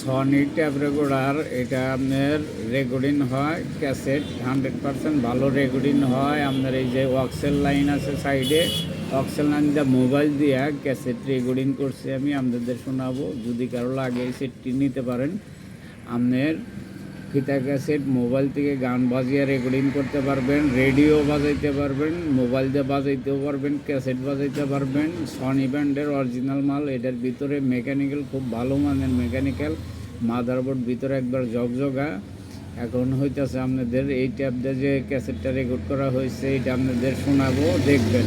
Sony tap recorder এটা আপনার recording হয়, ক্যাসেট হান্ড্রেড পারসেন্ট ভালো রেকর্ডিং হয়। আপনার এই যে অক্সেল লাইন আছে সাইডে ওয়াক্সেল লাইন যা মোবাইল দিয়ে ক্যাসেট রেকর্ডিং করছি আমি, আপনাদের শোনাবো। যদি কারও লাগে সেটটি নিতে পারেন, আপনার ফিতা ক্যাসেট মোবাইল থেকে গান বাজিয়ে রেকর্ডিং করতে পারবেন রেডিও বাজাইতে পারবেন মোবাইল দিয়ে বাজাইতেও পারবেন ক্যাসেট বাজাইতে পারবেন। সনি ব্যান্ডের অরিজিনাল মাল, এটার ভিতরে মেকানিক্যাল খুব ভালো মানের মেকানিক্যাল মাদারবোর্ড ভিতরে একবার জগজগা এখন হইতেছে আপনাদের এই দিয়ে যে ক্যাসেটটা রেকর্ড করা হয়েছে, এটা আপনাদের শোনাবো, দেখবেন।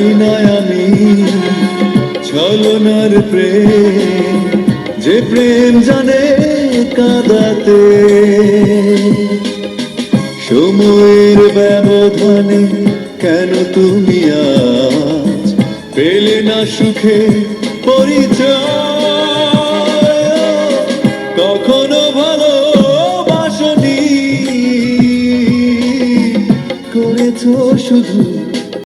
চাই না আমি ছলনার প্রেম, যে প্রেম জানে কাঁদাতে। সময়ের ব্যবধানে কেন তুমি আজ পেলে না সুখে পরিচয়? কখনো ভালো বাসনি করেছ শুধু